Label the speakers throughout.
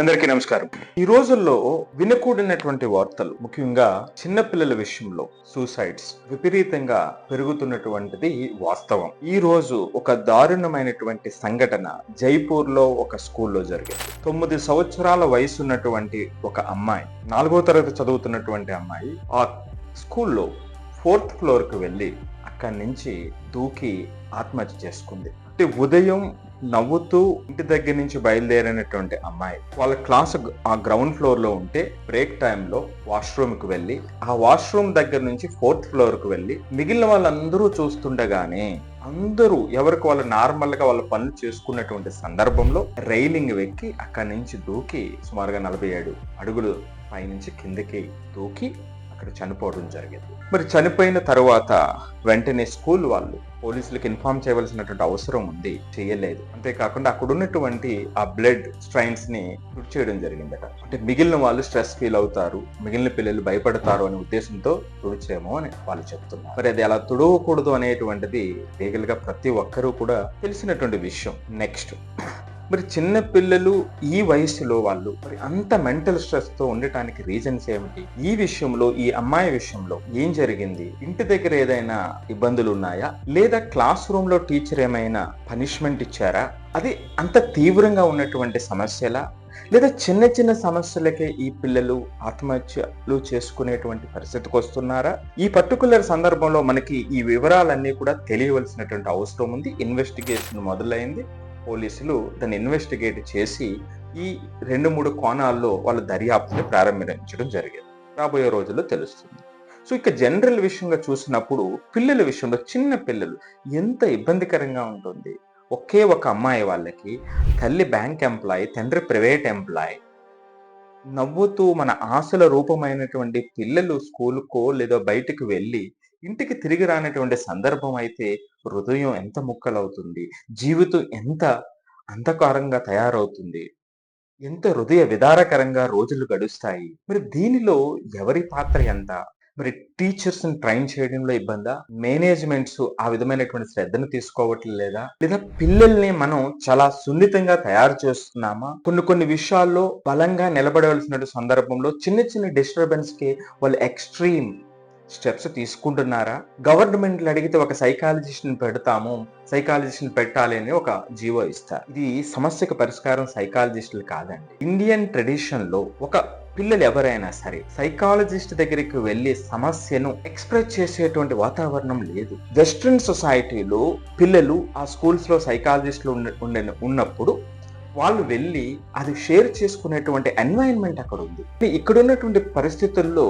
Speaker 1: అందరికీ నమస్కారం. ఈ రోజుల్లో వినకూడినటువంటి వార్తలు ముఖ్యంగా చిన్నపిల్లల విషయంలో సూసైడ్స్ విపరీతంగా పెరుగుతున్నటువంటిది వాస్తవం. ఈ రోజు ఒక దారుణమైనటువంటి సంఘటన జైపూర్లో ఒక స్కూల్లో జరిగింది. తొమ్మిది సంవత్సరాల వయసు ఉన్నటువంటి ఒక అమ్మాయి నాలుగో తరగతి చదువుతున్నటువంటి అమ్మాయి ఆ స్కూల్లో ఫోర్త్ ఫ్లోర్కు వెళ్ళి అక్కడి నుంచి దూకి ఆత్మహత్య చేసుకుంది. అంటే ఉదయం నవ్వుతూ ఇంటి దగ్గర నుంచి బయలుదేరినటువంటి అమ్మాయి వాళ్ళ క్లాస్ ఆ గ్రౌండ్ ఫ్లోర్లో ఉంటే బ్రేక్ టైంలో వాష్రూమ్కి వెళ్ళి ఆ వాష్రూమ్ దగ్గర నుంచి ఫోర్త్ ఫ్లోర్కు వెళ్ళి మిగిలిన వాళ్ళందరూ చూస్తుండగానే అందరూ ఎవరికి వాళ్ళు నార్మల్గా వాళ్ళ పనులు చేసుకున్నటువంటి సందర్భంలో రైలింగ్ వెక్కి అక్కడి నుంచి దూకి సుమారుగా నలభై ఏడు అడుగులు పైనుంచి కిందకి దూకి అక్కడ చనిపోవడం జరిగింది. మరి చనిపోయిన తర్వాత వెంటనే స్కూల్ వాళ్ళు పోలీసులకు ఇన్ఫార్మ్ చేయవలసినటువంటి అవసరం ఉంది చేయలేదు. అంతేకాకుండా అక్కడ ఉన్నటువంటి ఆ బ్లడ్ స్ట్రైన్స్ని చేయడం జరిగిందట. అంటే మిగిలిన వాళ్ళు స్ట్రెస్ ఫీల్ అవుతారు మిగిలిన పిల్లలు భయపడతారు అనే ఉద్దేశంతో తుడిచేమో అని వాళ్ళు చెప్తున్నారు. మరి అది అలా తుడవకూడదు అనేటువంటిది లీగల్గా ప్రతి ఒక్కరూ కూడా తెలిసినటువంటి విషయం. నెక్స్ట్. మరి చిన్న పిల్లలు ఈ వయసులో వాళ్ళు మరి అంత మెంటల్ స్ట్రెస్తో ఉండటానికి రీజన్స్ ఏమిటి? ఈ విషయంలో ఈ అమ్మాయి విషయంలో ఏం జరిగింది? ఇంటి దగ్గర ఏదైనా ఇబ్బందులు ఉన్నాయా? లేదా క్లాస్ రూమ్లో టీచర్ ఏమైనా పనిష్మెంట్ ఇచ్చారా? అది అంత తీవ్రంగా ఉన్నటువంటి సమస్యలా? లేదా చిన్న చిన్న సమస్యలకే ఈ పిల్లలు ఆత్మహత్యలు చేసుకునేటువంటి పరిస్థితికి వస్తున్నారా? ఈ పర్టికులర్ సందర్భంలో మనకి ఈ వివరాలన్నీ కూడా తెలియవలసినటువంటి అవసరం ఉంది. ఇన్వెస్టిగేషన్ మొదలైంది. పోలీసులు దాన్ని ఇన్వెస్టిగేట్ చేసి ఈ రెండు మూడు కోణాల్లో వాళ్ళ దర్యాప్తుని ప్రారంభించడం జరిగింది. రాబోయే రోజుల్లో తెలుస్తుంది. సో ఇక జనరల్ విషయంగా చూసినప్పుడు పిల్లల విషయంలో చిన్న పిల్లలు ఎంత ఇబ్బందికరంగా ఉంటుంది. ఒకే ఒక అమ్మాయి వాళ్ళకి తల్లి బ్యాంక్ ఎంప్లాయ్ తండ్రి ప్రైవేట్ ఎంప్లాయ్ నవ్వుతూ మన ఆశల రూపమైనటువంటి పిల్లలు స్కూల్కో లేదా బయటకు వెళ్ళి ఇంటికి తిరిగి రానటువంటి సందర్భం అయితే హృదయం ఎంత ముక్కలవుతుంది జీవితం ఎంత అంధకారంగా తయారవుతుంది ఎంత హృదయ విదారకరంగా రోజులు గడుస్తాయి. మరి దీనిలో ఎవరి పాత్ర ఎంత? మరి టీచర్స్ ట్రైన్ చేయడంలో ఇబ్బందా? మేనేజ్మెంట్స్ ఆ విధమైనటువంటి శ్రద్ధను తీసుకోవట్లేదు లేదా? లేదా పిల్లల్ని మనం చాలా సున్నితంగా తయారు చేస్తున్నామా? కొన్ని కొన్ని విషయాల్లో బలంగా నిలబడవలసిన సందర్భంలో చిన్న చిన్న డిస్టర్బెన్స్కి వాళ్ళు ఎక్స్ట్రీమ్ స్టెప్స్ తీసుకుంటున్నారా? గవర్నమెంట్లు అడిగితే ఒక సైకాలజిస్ట్ని పెడతాము సైకాలజిస్ట్ని పెట్టాలి అని ఒక జీవో ఇస్తారు. ఇది సమస్యకు పరిష్కారం సైకాలజిస్టులు కాదండి. ఇండియన్ ట్రెడిషన్లో ఒక పిల్లలు ఎవరైనా సరే సైకాలజిస్ట్ దగ్గరికి వెళ్ళి సమస్యను ఎక్స్ప్రెస్ చేసేటువంటి వాతావరణం లేదు. వెస్ట్రన్ సొసైటీలో పిల్లలు ఆ స్కూల్స్లో సైకాలజిస్టులు ఉండే ఉన్నప్పుడు వాళ్ళు వెళ్ళి అది షేర్ చేసుకునేటువంటి ఎన్వైరన్మెంట్ అక్కడ ఉంది. ఇక్కడ ఉన్నటువంటి పరిస్థితుల్లో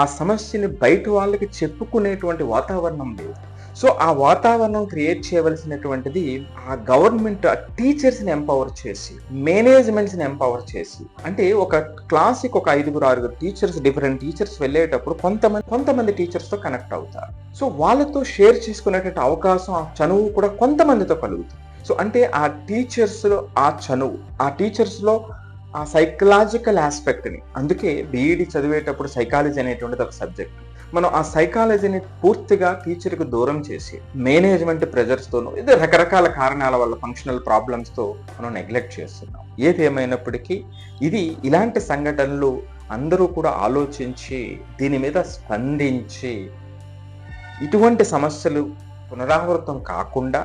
Speaker 1: ఆ సమస్యని బయట వాళ్ళకి చెప్పుకునేటువంటి వాతావరణం లేదు. సో ఆ వాతావరణం క్రియేట్ చేయవలసినటువంటిది ఆ గవర్నమెంట్ టీచర్స్ని ఎంపవర్ చేసి మేనేజ్మెంట్స్ని ఎంపవర్ చేసి. అంటే ఒక క్లాస్కి ఒక ఐదుగురు ఆరుగురు టీచర్స్ డిఫరెంట్ టీచర్స్ వెళ్ళేటప్పుడు కొంతమంది కొంతమంది టీచర్స్తో కనెక్ట్ అవుతారు. సో వాళ్ళతో షేర్ చేసుకునేటువంటి అవకాశం ఆ చనువు కూడా కొంతమందితో కలుగుతుంది. సో అంటే ఆ టీచర్స్లో ఆ చనువు ఆ టీచర్స్లో ఆ సైకలాజికల్ ఆస్పెక్ట్ని అందుకే బీఈడి చదివేటప్పుడు సైకాలజీ అనేటువంటిది ఒక సబ్జెక్ట్ మనం ఆ సైకాలజీని పూర్తిగా టీచర్కి దూరం చేసి మేనేజ్మెంట్ ప్రెజర్స్తోనూ ఇది రకరకాల కారణాల వల్ల ఫంక్షనల్ ప్రాబ్లమ్స్తో మనం నెగ్లెక్ట్ చేస్తున్నాం. ఏది ఏమైనప్పటికీ ఇది ఇలాంటి సంఘటనలు అందరూ కూడా ఆలోచించి దీని మీద స్పందించి ఇటువంటి సమస్యలు పునరావృతం కాకుండా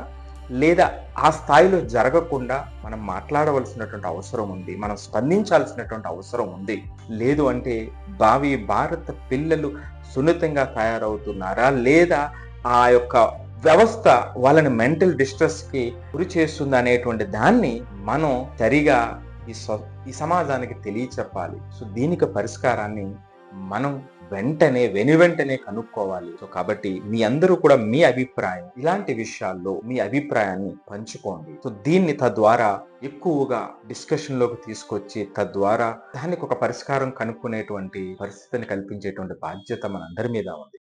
Speaker 1: లేదా ఆ స్థాయిలో జరగకుండా మనం మాట్లాడవలసినటువంటి అవసరం ఉంది మనం స్పందించాల్సినటువంటి అవసరం ఉంది. లేదు అంటే భావి భారత పిల్లలు సున్నితంగా తయారవుతున్నారా? లేదా ఆ యొక్క వ్యవస్థ వాళ్ళని మెంటల్ డిస్ట్రెస్కి గురి చేస్తుంది అనేటువంటి దాన్ని మనం సరిగా ఈ ఈ సమాజానికి తెలియచెప్పాలి. సో దీనికి పరిష్కారాన్ని మనం వెంటనే వెను వెంటనే కనుక్కోవాలి. సో కాబట్టి మీ అందరూ కూడా మీ అభిప్రాయం ఇలాంటి విషయాల్లో మీ అభిప్రాయాన్ని పంచుకోండి. సో దీన్ని తద్వారా ఎక్కువగా డిస్కషన్లోకి తీసుకొచ్చి తద్వారా దానికి ఒక పరిష్కారం కనుక్కునేటువంటి పరిస్థితిని కల్పించేటువంటి బాధ్యత మనందరి మీద ఉంది.